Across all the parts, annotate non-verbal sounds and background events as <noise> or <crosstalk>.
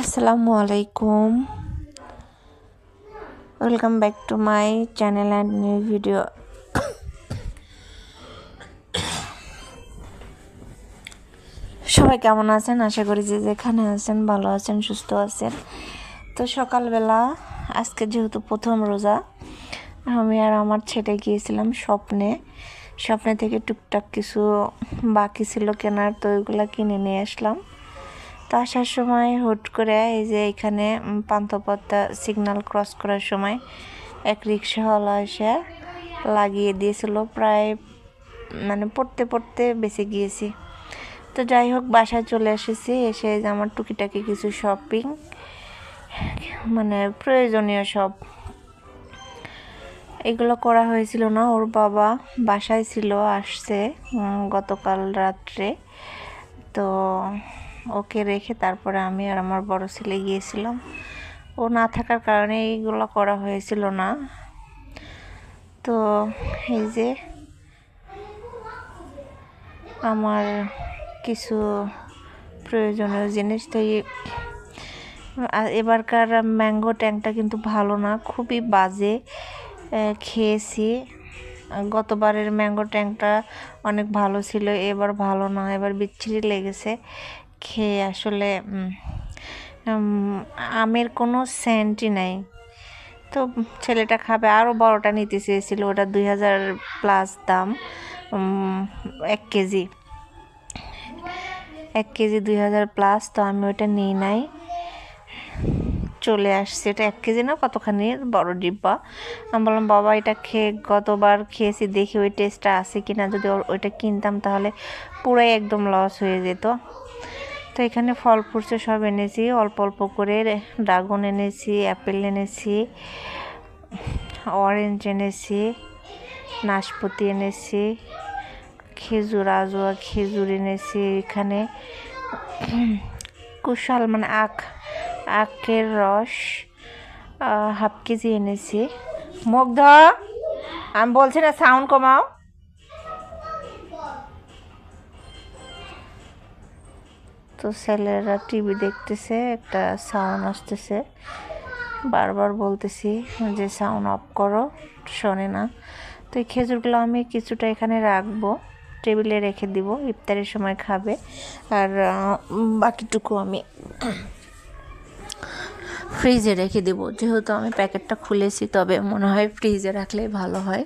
আসসালামু আলাইকুম। Welcome back to my channel and new video সবাই কেমন আছেন? আশা করি যে যেখানে আছেন, ভালো আছেন, সুস্থ আছেন। তো সকালবেলা, আজকে যেহেতু প্রথম রোজা, আমি আর আমার ছেলে গিয়েছিলাম স্বপ্নে। স্বপ্নে থেকে টুকটাক কিছু বাকি ছিল কেনার, তো ওইগুলো কিনে নিয়ে আসলাম। তো আসার সময় হুট করে এই যে এখানে পান্থপথটা সিগনাল ক্রস করার সময় এক রিক্সাওয়ালা এসে লাগিয়ে দিয়েছিল। প্রায় মানে পড়তে পড়তে বেঁচে গিয়েছি। তো যাই হোক, বাসায় চলে এসেছি। এসে যে আমার টুকিটাকি কিছু শপিং মানে প্রয়োজনীয় সব। এগুলো করা হয়েছিল না। ওর বাবা বাসায় ছিল, আসছে গতকাল রাত্রে। তো ওকে রেখে তারপরে আমি আর আমার বড় ছেলে গিয়েছিলাম। ও না থাকার কারণে এইগুলো করা হয়েছিল না। তো এই যে আমার কিছু প্রয়োজনীয় জিনিস তো এবারকার ম্যাঙ্গো ট্যাংটা কিন্তু ভালো না, খুবই বাজে খেয়েছি। গতবারের ম্যাঙ্গো ট্যাংটা অনেক ভালো ছিল, এবার ভালো না, এবার বিচ্ছিরি লেগেছে। খেয়ে আসলে আমের কোনো সেন্টই নাই। তো ছেলেটা খাবে আরও বড়টা নিতে চেয়েছিল, ওটা দুই হাজার প্লাস দাম এক কেজি। এক কেজি দুই হাজার প্লাস তো আমি ওটা নিই নাই। চলে আসছে, এটা এক কেজি না, কতখানি? বড় ডিব্বা। আমি বললাম, বাবা, এটা খেয়ে গতবার খেয়েছি, দেখি ওই টেস্টটা আছে কিনা। যদি ওইটা কিনতাম তাহলে পুরাই একদম লস হয়ে যেত। তো এখানে ফল ফুটছে সব এনেছি। অল্প অল্প করে ড্রাগন এনেছি, অ্যাপেল এনেছি, অরেঞ্জ এনেছি, নাশপাতি এনেছি, খেজুর, আজোয়া খেজুর এনেছি এখানে। কুশাল মানে আখ, আখের রস হাফ কেজি এনেছি। মুগ্ধ, আমি বলছি না, সাউন্ড কমাও। তো ছেলেরা টিভি দেখতেছে, একটা সাউন্ড আসতেছে। বারবার বলতেছি যে সাউন্ড অফ করো, শোনে না। তো এই খেজুরগুলো আমি কিছুটা এখানে রাখব, টেবিলে রেখে দিব, ইফতারের সময় খাবে। আর বাকিটুকু আমি ফ্রিজে রেখে দেবো। যেহেতু আমি প্যাকেটটা খুলেছি, তবে মনে হয় ফ্রিজে রাখলেই ভালো হয়।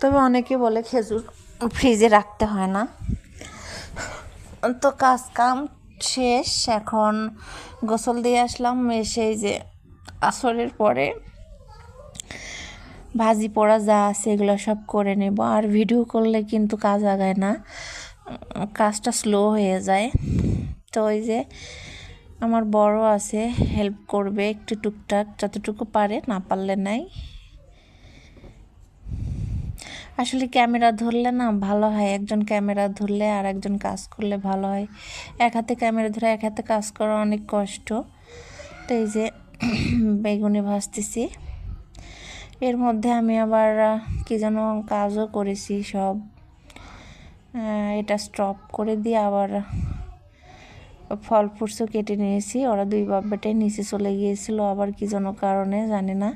তবে অনেকে বলে খেজুর ফ্রিজে রাখতে হয় না। তো কাজ কাম শেষ। এখন গোসল দিয়ে আসলাম, এসে যে আসরের পরে ভাজি পোড়া যা আছে এগুলো সব করে নেব। আর ভিডিও করলে কিন্তু কাজ আগায় না, কাজটা স্লো হয়ে যায়। তো ওই যে আমার বড় আছে হেল্প করবে একটু টুকটাক, যতটুকু পারে না পারলে নাই। আসলে ক্যামেরা ধরলে না ভালো হয়। একজন ক্যামেরা ধরলে আর একজন কাজ করলে ভালো হয়। এক হাতে ক্যামেরা ধরে এক হাতে কাজ করা অনেক কষ্ট। তো এই যে <clears throat> বেগুনি ভাজতেছি। এর মধ্যে আমি আবার কি যেন কাজও করেছি সব। এটা স্টপ করে দিয়ে আবার ফল ফ্রুটসও কেটে নিয়েছি। ওরা দুই বাব্বাটাই নিচে চলে গিয়েছিল, আবার কি যেন কারণে জানি না।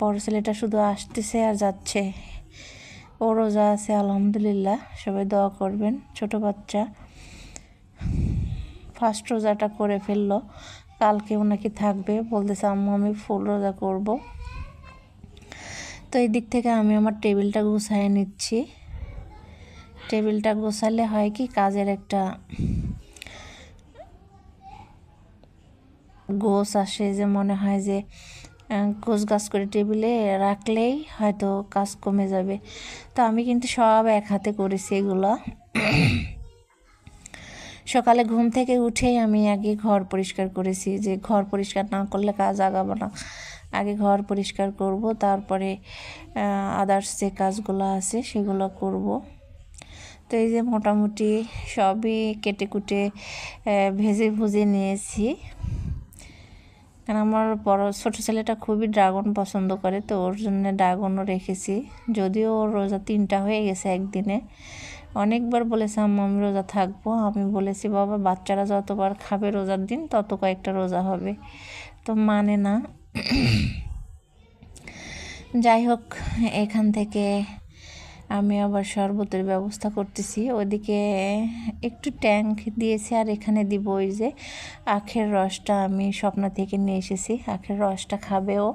বড় ছেলেটা শুধু আসতেছে আর যাচ্ছে। ও রোজা আছে, আলহামদুলিল্লাহ, সবাই দোয়া করবেন। ছোট বাচ্চা ফার্স্ট রোজাটা করে ফেলল কালকেও নাকি থাকবে, বলতেছে, আম্মু, আমি ফুল রোজা করব। তো এই দিক থেকে আমি আমার টেবিলটা গুছাই নিচ্ছি। টেবিলটা গোছালে হয় কি, কাজের একটা গোছ আসে, যে মনে হয় যে গোছ গাছ করে টেবিলে রাখলেই হয়তো কাজ কমে যাবে। তো আমি কিন্তু সব এক হাতে করেছি এগুলো। সকালে ঘুম থেকে উঠেই আমি আগে ঘর পরিষ্কার করেছি যে ঘর পরিষ্কার না করলে কাজ আগাবো না। আগে ঘর পরিষ্কার করব, তারপরে আদার্স যে কাজগুলো আছে সেগুলো করব। তো এই যে মোটামুটি সবই কেটে কুটে ভেজে ভুজে নিয়েছি। কারণ আমার বড়, ছোটো ছেলেটা খুবই ড্রাগন পছন্দ করে, তো ওর জন্য ড্রাগনও রেখেছি। যদিও ওর রোজা তিনটা হয়ে গেছে একদিনে। অনেকবার বলেছে, আম্মা, আমি রোজা থাকব। আমি বলেছি, বাবা, বাচ্চারা যতবার খাবে রোজার দিন, তত কয়েকটা রোজা হবে। তো মানে না। যাই হোক, এখান থেকে আমি আবার শরবতের ব্যবস্থা করতেছি। ওদিকে একটু ট্যাঙ্ক দিয়েছি আর এখানে দিব ওই যে আখের রসটা। আমি স্বপ্ন থেকে নিয়ে এসেছি। আখের রসটা খাবেও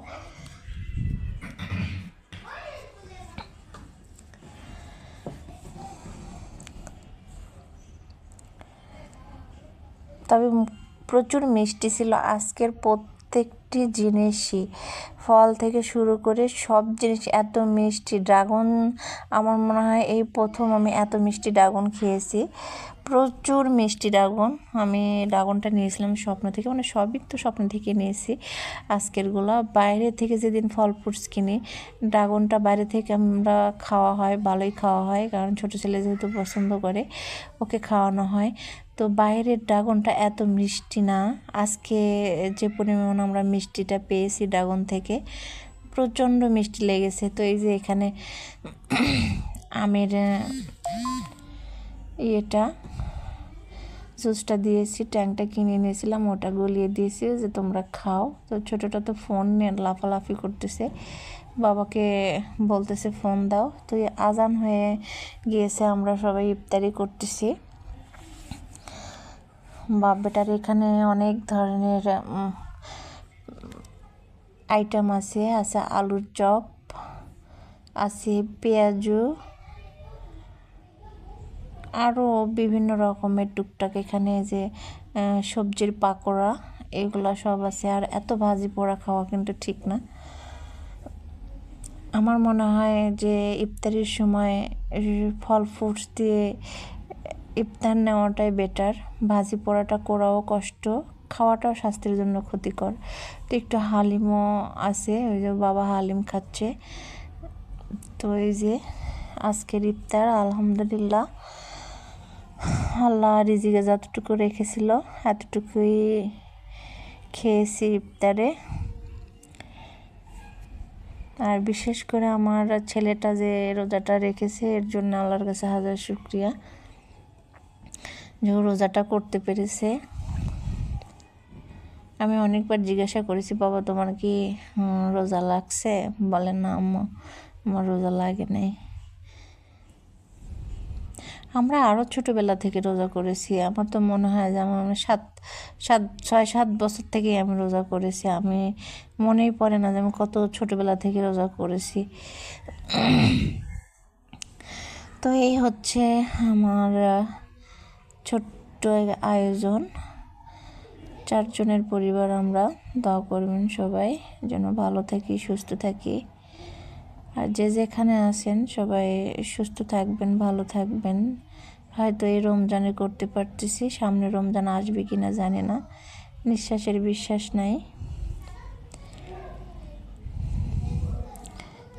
তবে প্রচুর মিষ্টি ছিল। আজকের প্রত্যেকটি জিনিসই। ফল থেকে শুরু করে সব জিনিস এত মিষ্টি। ড্রাগন, আমার মনে হয় এই প্রথম আমি এত মিষ্টি ড্রাগন খেয়েছি। প্রচুর মিষ্টি ড্রাগন। আমি ড্রাগনটা নিয়েছিলাম স্বপ্ন থেকে। মানে সবই তো স্বপ্ন থেকে নিয়েছি আজকেরগুলো। বাইরে থেকে যেদিন ফল ফ্রুটস কিনি, ড্রাগনটা বাইরে থেকে আমরা খাওয়া হয়, ভালোই খাওয়া হয়। কারণ ছোটো ছেলে যেহেতু পছন্দ করে, ওকে খাওয়ানো হয়। তো বাইরের ড্রাগনটা এত মিষ্টি না। আজকে যে পরিমাণ আমরা মিষ্টিটা পেয়েছি ড্রাগন থেকে, প্রচণ্ড মিষ্টি লেগেছে। তো এই যে এখানে আমের ইয়েটা, জুসটা দিয়েছি ট্যাঙ্কটা কিনে নিয়েছিলাম ওটা গলিয়ে দিয়েছি, যে তোমরা খাও। তো ছোটোটা তো ফোন নিয়ে লাফালাফি করতেছে, বাবাকে বলতেছে ফোন দাও। তো আজান হয়ে গিয়েছে, আমরা সবাই ইফতারি করতেছি। বাপ বেটার এখানে অনেক ধরনের আইটেম আছে। আছে আলুর চপ, আছে পেঁয়াজু আরও বিভিন্ন রকমের টুকটাক এখানে যে সবজির পাকোড়া, এগুলো সব আছে। আর এত ভাজি পোড়া খাওয়া কিন্তু ঠিক না। আমার মনে হয় যে ইফতারির সময় ফল ফ্রুটস দিয়ে ইফতার নেওয়াটাই বেটার ভাজি পোড়াটা করাও কষ্ট, খাওয়াটাও স্বাস্থ্যের জন্য ক্ষতিকর। তো একটু হালিমও আছে, ওই যে বাবা হালিম খাচ্ছে। তো এই যে আজকের ইফতার, আলহামদুলিল্লাহ। আল্লাহ রিজিকে যতটুকু রেখেছিল, এতটুকুই খেয়েছি ইফতারে। আর বিশেষ করে আমার ছেলেটা যে রোজাটা রেখেছে, এর জন্য আল্লাহর কাছে হাজার শুক্রিয়া। রোজাটা করতে পেরেছে। আমি অনেকবার জিজ্ঞাসা করেছি, বাবা, তোমার কি রোজা লাগছে? বলে, না, আম্মা, আমার রোজা লাগে নাই। আমরা আরও ছোটোবেলা থেকে রোজা করেছি। আমার তো মনে হয় যে আমার সাত সাত, ছয়, সাত বছর থেকেই আমি রোজা করেছি। আমি মনেই পড়ে না যে আমি কত ছোটোবেলা থেকে রোজা করেছি। তো এই হচ্ছে আমার ছোট্ট আয়োজন। চারজনের পরিবার আমরা, দোয়া করবেন সবাই, যেন ভালো থাকি, সুস্থ থাকি। আর যে যেখানে আছেন, সবাই সুস্থ থাকবেন, ভালো থাকবেন। হয়তো এই রমজানে করতে পারতেছি, সামনে রমজান আসবে কি না জানি না। নিঃশ্বাসের বিশ্বাস নাই।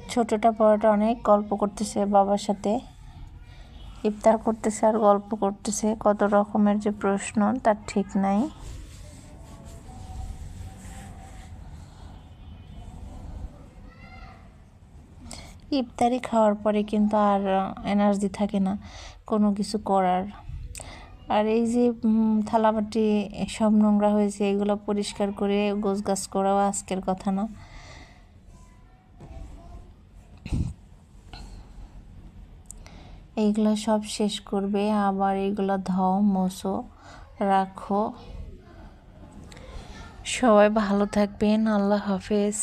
ছোটটা পড়াটা অনেক গল্প করতেছে বাবার সাথে। ইফতার করতেছে আর গল্প করতেছে, কত রকমের যে প্রশ্ন, তার ঠিক নাই। ইফতারি খাওয়ার পরে কিন্তু আর এনার্জি থাকে না কোনো কিছু করার। আর এই যে থালাবাটি, সব নোংরা হয়েছে, এগুলো পরিষ্কার করে গোছ গাছ করাও আজকের কথা না। এইগুলো সব শেষ করবে। আবার এইগুলো ধাও মোছো রাখো। সবাই ভালো থাকবেন। আল্লাহ হাফেজ।